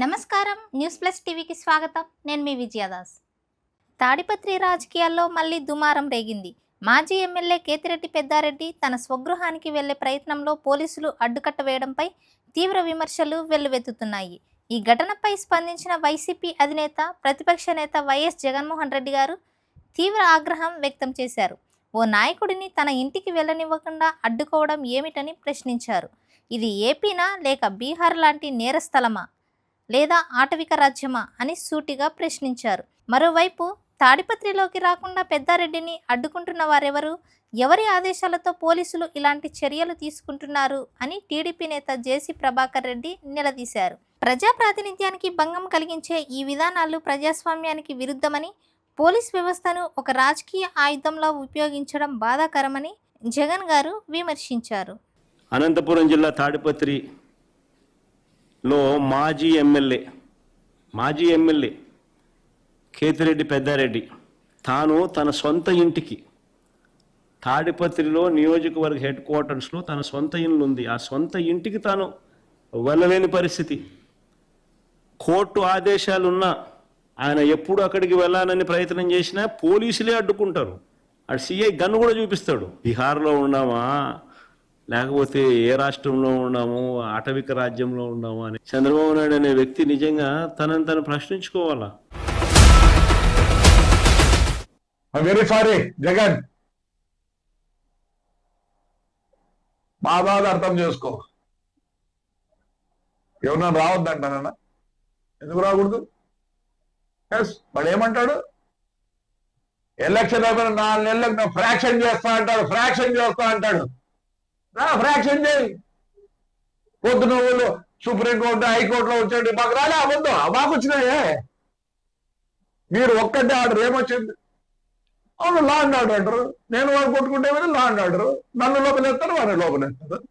నమస్కారం. News plus టీవీకి స్వాగతం. నేను మీ విజయదాస్ తాడిపత్రి రాజకీయాల్లో మళ్ళీ దుమారం రేగింది. మాజీ ఎమ్మెల్యే కేతిరెడ్డి పెద్దారెడ్డి తన స్వగృహానికి వెళ్ళే ప్రయత్నంలో పోలీసులు అడ్డుకట్ట వేయడంపై తీవ్ర విమర్శలు వెల్లువెత్తుతున్నాయి. ఈ ఘటనపై స్పందించిన వైసీపీ అధినేత ప్రతిపక్ష నేత వైఎస్ జగన్మోహన్ రెడ్డి గారు తీవ్ర ఆగ్రహం వ్యక్తం చేశారు. ఓ నాయకుడిని తన ఇంటికి వెళ్ళనివ్వకుండా అడ్డుకోవడం ఏమిటని ప్రశ్నించారు. ఇది ఏపీనా లేక బీహార్ లాంటి నేరస్థలమా? లేదా ఆటవిక రాజ్యమా అని సూటిగా ప్రశ్నించారు. మరోవైపు తాడిపత్రిలోకి రాకుండా పెద్దారెడ్డిని అడ్డుకుంటున్న వారెవరు? ఎవరి ఆదేశాలతో పోలీసులు ఇలాంటి చర్యలు తీసుకుంటున్నారు? అని టీడీపీ నేత జేసీ ప్రభాకర్ రెడ్డి నిలదీశారు. ప్రజా ప్రాతినిధ్యానికి భంగం కలిగించే ఈ విధానాలు ప్రజాస్వామ్యానికి విరుద్ధమని పోలీస్ వ్యవస్థను ఒక రాజకీయ ఆయుధంలా ఉపయోగించడం బాధాకరమని జగన్ గారు విమర్శించారు. అనంతపురం జిల్లా లో మాజీ ఎమ్మెల్యే మాజీ ఎమ్మెల్యే కేతిరెడ్డి పెద్దారెడ్డి తాను తన సొంత ఇంటికి తాడిపత్రిలో నియోజకవర్గ హెడ్ క్వార్టర్స్లో తన సొంత ఇల్లు ఉంది. ఆ సొంత ఇంటికి తాను వెళ్ళలేని పరిస్థితి. కోర్టు ఆదేశాలున్నా ఆయన ఎప్పుడు అక్కడికి వెళ్ళాలని ప్రయత్నం చేసినా పోలీసులే అడ్డుకుంటారు. అటు సిఐ గన్ను కూడా చూపిస్తాడు. బీహార్లో ఉన్నామా లేకపోతే ఏ రాష్ట్రంలో ఉన్నాము ఆటవిక రాజ్యంలో ఉన్నాము అని చంద్రబాబు నాయుడు అనే వ్యక్తి నిజంగా తనని తను ప్రశ్నించుకోవాలా? Very sorry Jagan. మా బాధ అర్థం చేసుకో. ఎవరన్నా రావద్దంటానా ఎందుకు రాకూడదు? ఎస్ వాడు ఏమంటాడు? ఎలక్షన్ అయిపోయిన నాలుగు నెలలకు ఫ్రాక్షన్ చేస్తా అంటాడు ఫ్రాక్షన్ చేస్తా అంటాడు. ఫ్రాక్షన్ చేయి. పొద్దున వాళ్ళు సుప్రీంకోర్టు హైకోర్టులో వచ్చేటి మాకు రాలే అబద్ధం. మాకు వచ్చినాయే. మీరు ఒక్కటే ఆర్డర్ ఏమొచ్చింది? అవును లా అండ్ ఆర్డర్ అంటారు. నేను వాడు కొట్టుకుంటే లా అండ్ ఆర్డర్ నన్ను లోపలేస్తారు వాడిని లోపలేస్తారు.